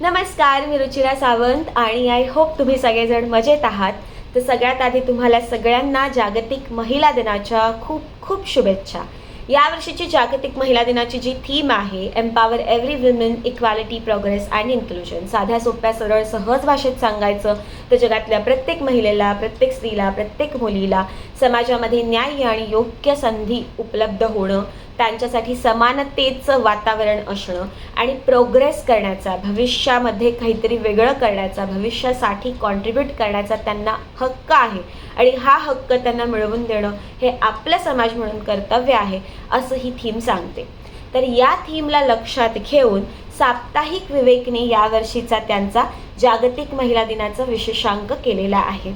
नमस्कार मी रुचिरा सावंत आणि I hope तुम्ही सगळेजण मजेत आहात. तर सगळ्यात आधी तुम्हाला सगळ्यांना जागतिक महिला दिनाच्या खूप खूप शुभेच्छा. यावर्षीची जागतिक महिला दिनाची जी थीम आहे empower every women equality progress and inclusion साध्या सोप्या सरळ सहज भाषेत सांगायचं तर जगातल्या प्रत्येक महिलेला प्रत्येक स्त्रीला प्रत्येक मुलीला समाजामध्ये न्याय आणि योग्य संधी उपलब्ध होणं त्यांच्यासाठी समानतेचं वातावरण असणं आणि प्रोग्रेस करण्याचा भविष्यामध्ये काहीतरी वेगळं करण्याचा भविष्यासाठी कॉन्ट्रीब्यूट करण्याचा त्यांना हक्क आहे. आणि हा हक्क त्यांना मिळवून देणं हे आपलं समाज म्हणून कर्तव्य आहे असं ही थीम सांगते. तर या थीमला लक्षात घेऊन साप्ताहिक विवेकने यावर्षीचा त्यांचा जागतिक महिला दिनाचा विशेषांक केलेला आहे.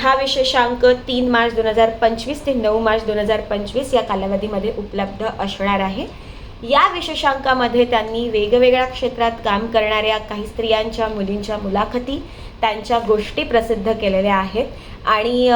हा विशेषांक तीन मार्च दोन हजार पंचवीस ते नऊ मार्च दोन हजार पंचवीस या कालावधीमध्ये उपलब्ध असणार आहे. या विशेषांकामध्ये त्यांनी वेगवेगळ्या क्षेत्रात काम करणाऱ्या काही स्त्रियांच्या मुलींच्या मुलाखती त्यांच्या गोष्टी प्रसिद्ध केलेल्या आहेत. आणि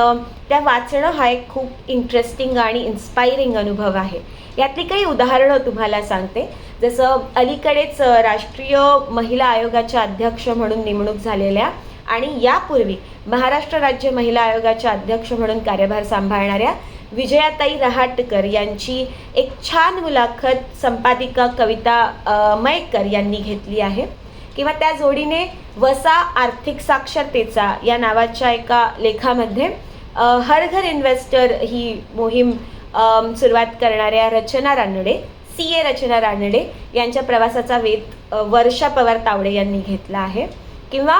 त्या वाचणं हा एक खूप इंटरेस्टिंग आणि इन्स्पायरिंग अनुभव आहे. यातली काही उदाहरणं तुम्हाला सांगते. जसं अलीकडेच राष्ट्रीय महिला आयोगाच्या अध्यक्ष म्हणून नेमणूक झालेल्या आणि यापूर्वी महाराष्ट्र राज्य महिला आयोगाच्या अध्यक्ष म्हणून कार्यभार सांभाळणाऱ्या विजयाताई रहाटकर यांची एक छान मुलाखत संपादिका कविता मयकर मयेकर यांनी घेतली आहे. किंवा त्या जोडीने वसा आर्थिक साक्षरतेचा या नावाच्या एका लेखामध्ये हर घर इन्व्हेस्टर ही मोहीम सुरुवात करणाऱ्या रचना रानडे सी ए रचना रानडे यांच्या प्रवासाचा वेध वर्षा पवार तावडे यांनी घेतला आहे. किंवा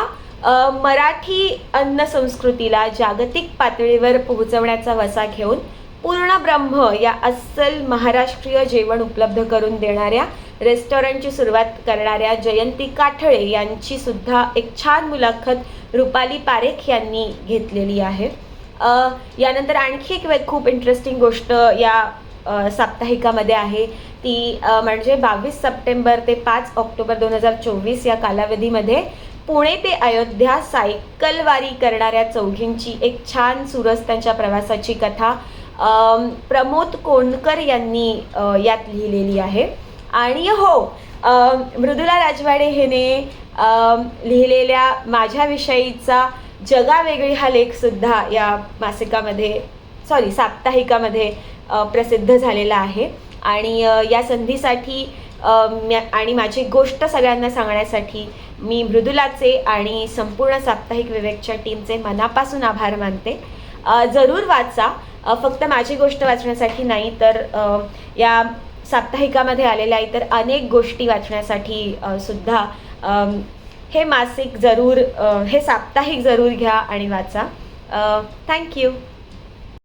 मराठी अन्न संस्कृतीला जागतिक पातळीवर पोहोचवण्याचा वसा घेऊन पूर्ण ब्रह्म या अस्सल महाराष्ट्रीय जेवण उपलब्ध करून देणाऱ्या रेस्टॉरंटची सुरुवात करणाऱ्या जयंती काठळे यांची सुद्धा एक छान मुलाखत रुपाली पारेख यांनी घेतलेली आहे. यानंतर आणखी एक वे- खूप इंटरेस्टिंग गोष्ट या साप्ताहिकामध्ये आहे. ती म्हणजे बावीस सप्टेंबर ते पाच ऑक्टोबर दोन हजार चोवीस या कालावधीमध्ये पुणे ते अयोध्या सायकलवारी करणाऱ्या चौघींची एक छान सुरस त्यांच्या प्रवासाची कथा प्रमोद कोंडकर यांनी यात लिहिलेली आहे. आणि हो मृदुला राजवाडे हिने लिहिलेल्या माझ्याविषयीचा जगावेगळी हा लेखसुद्धा या मासिकामध्ये सॉरी साप्ताहिकामध्ये प्रसिद्ध झालेला आहे. आणि या संधीसाठी आणि माझी गोष्ट सगळ्यांना सांगण्यासाठी मी मृदुलाचे आणि संपूर्ण साप्ताहिक विवेकच्या टीमचे मनापासून आभार मानते. जरूर वाचा. फक्त माझी गोष्ट वाचण्यासाठी नाही तर या साप्ताहिकामध्ये आलेल्या इतर अनेक गोष्टी वाचण्यासाठी सुद्धा हे मासिक जरूर हे साप्ताहिक जरूर घ्या आणि वाचा. थँक्यू